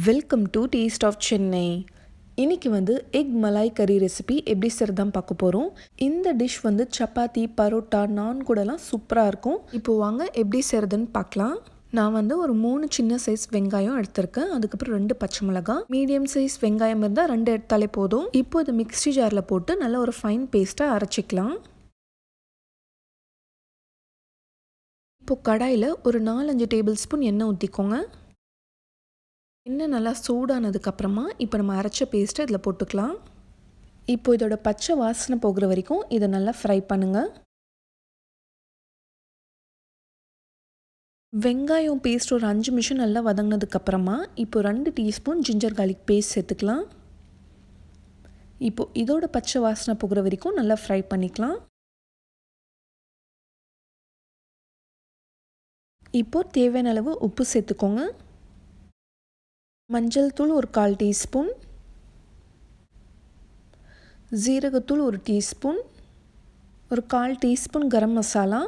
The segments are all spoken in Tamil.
Welcome to taste of Chennai இன்றைக்கி வந்து எக் மலாய் கறி ரெசிபி எப்படி செய்கிறதான் பார்க்க போகிறோம் இந்த டிஷ் வந்து சப்பாத்தி பரோட்டா நான் கூடலாம் சூப்பராக இருக்கும். இப்போ வாங்க எப்படி செய்கிறதுன்னு பார்க்கலாம். நான் வந்து ஒரு மூணு சின்ன சைஸ் வெங்காயம் எடுத்திருக்கேன். அதுக்கப்புறம் ரெண்டு பச்சை மிளகாய் மீடியம் சைஸ் வெங்காயம் இருந்தால் ரெண்டு எடுத்தாலே போதும். இப்போ இது மிக்ஸி ஜாரில் போட்டு நல்லா ஒரு ஃபைன் பேஸ்ட்டாக அரைச்சிக்கலாம். இப்போ கடாயில் ஒரு நாலஞ்சு டேபிள் ஸ்பூன் எண்ணெய் ஊற்றிக்கோங்க எண்ணெய் நல்லா சூடானதுக்கப்புறமா இப்போ நம்ம அரைச்ச பேஸ்ட்டை இதில் போட்டுக்கலாம். இப்போ இதோட பச்சை வாசனை போகிற வரைக்கும் இதை நல்லா ஃப்ரை பண்ணுங்கள் வெங்காயம் பேஸ்ட் ஒரு அஞ்சு நிமிஷம் நல்லா வதங்கினதுக்கப்புறமா இப்போ ரெண்டு டீஸ்பூன் ஜிஞ்சர் கார்லிக் பேஸ்ட் சேர்த்துக்கலாம். இப்போ இதோட பச்சை வாசனை போகிற வரைக்கும் நல்லா ஃப்ரை பண்ணிக்கலாம். இப்போது தேவையான அளவு உப்பு சேர்த்துக்கோங்க. மஞ்சள் தூள் ஒரு கால் டீஸ்பூன். ஜீரகத்தூள் ஒரு டீஸ்பூன். ஒரு கால் டீஸ்பூன் கரம் மசாலா.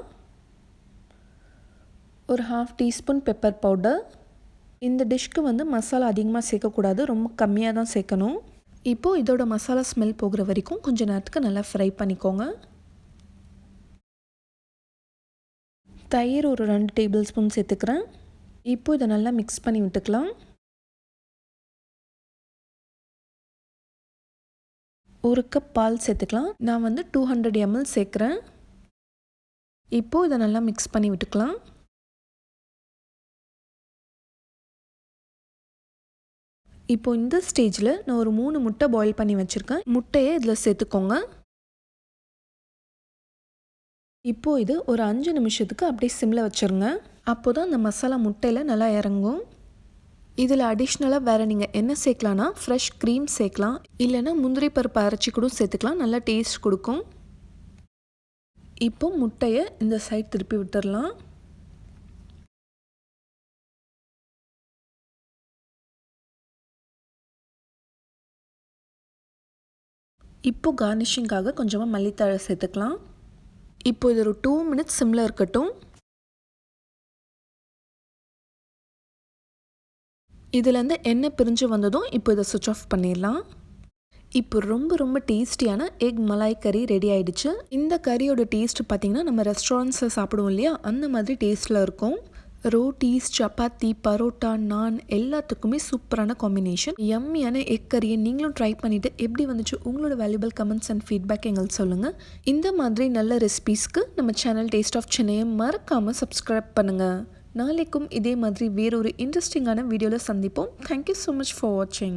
ஒரு ஹாஃப் டீஸ்பூன் பெப்பர் பவுடர் இந்த டிஷ்க்கு வந்து மசாலா அதிகமாக சேர்க்கக்கூடாது ரொம்ப கம்மியாக தான் சேர்க்கணும். இப்போது இதோட மசாலா ஸ்மெல் போகிற வரைக்கும் கொஞ்சம் நேரத்துக்கு நல்லா ஃப்ரை பண்ணிக்கோங்க. தயிர் ஒரு ரெண்டு டேபிள் ஸ்பூன் சேர்த்துக்கிறேன். இப்போது இதை நல்லா மிக்ஸ் பண்ணி விட்டுக்கலாம். ஒரு கப் பால் சேர்த்துக்கலாம். நான் வந்து டூ ஹண்ட்ரட் எம்எல் சேர்க்குறேன். இப்போது இதை நல்லா மிக்ஸ் பண்ணி விட்டுக்கலாம். இப்போ இந்த ஸ்டேஜில் நான் ஒரு மூணு முட்டை பாயில் பண்ணி வச்சுருக்கேன். முட்டையை இதில் சேர்த்துக்கோங்க. இப்போது இது ஒரு அஞ்சு நிமிஷத்துக்கு அப்படியே சிம்மில் வச்சுருங்க. அப்போ தான் அந்த மசாலா முட்டையில் நல்லா இறங்கும். இதில் அடிஷ்னலாக வேறு நீங்கள் என்ன சேர்க்கலான்னா ஃப்ரெஷ் க்ரீம் சேர்க்கலாம். இல்லைன்னா முந்திரி பருப்பு அரைச்சி கூட சேர்த்துக்கலாம். நல்லா டேஸ்ட் கொடுக்கும். இப்போ முட்டையை இந்த சைட் திருப்பி விட்டுடலாம் இப்போ கார்னிஷிங்காக கொஞ்சமாக மல்லித்தழை சேர்த்துக்கலாம். இப்போ இது ஒரு டூ மினிட்ஸ் சிம்மில் இருக்கட்டும். இதுலேருந்து எண்ணெய் பிரிஞ்சு வந்ததும் இப்போ இதை சுவிச் ஆஃப் பண்ணிடலாம். இப்போ ரொம்ப ரொம்ப டேஸ்டியான எக் மலாய் கறி ரெடி ஆயிடுச்சு. இந்த கறியோட டேஸ்ட் பார்த்திங்கன்னா நம்ம ரெஸ்டாரண்ட்ஸில் சாப்பிடுவோம் இல்லையா? அந்த மாதிரி டேஸ்ட்டில் இருக்கும். ரோட்டீஸ் சப்பாத்தி பரோட்டா நான் எல்லாத்துக்குமே சூப்பரான காம்பினேஷன் எம்மியான எக் கறியை நீங்களும் ட்ரை பண்ணிவிட்டு எப்படி வந்துச்சு உங்களோட வேல்யூபிள் கமெண்ட்ஸ் அண்ட் ஃபீட்பேக் எங்களுக்கு சொல்லுங்கள் இந்த மாதிரி நல்ல ரெசிபீஸ்க்கு நம்ம சேனல் டேஸ்ட் ஆஃப் சென்னையை மறக்காமல் சப்ஸ்கிரைப் பண்ணுங்கள் நாளைக்கும் இதே மாதிரி வேறொரு இன்ட்ரெஸ்டிங்கான வீடியோவில் சந்திப்போம். தேங்க்யூ ஸோ மச் ஃபார் வாட்சிங்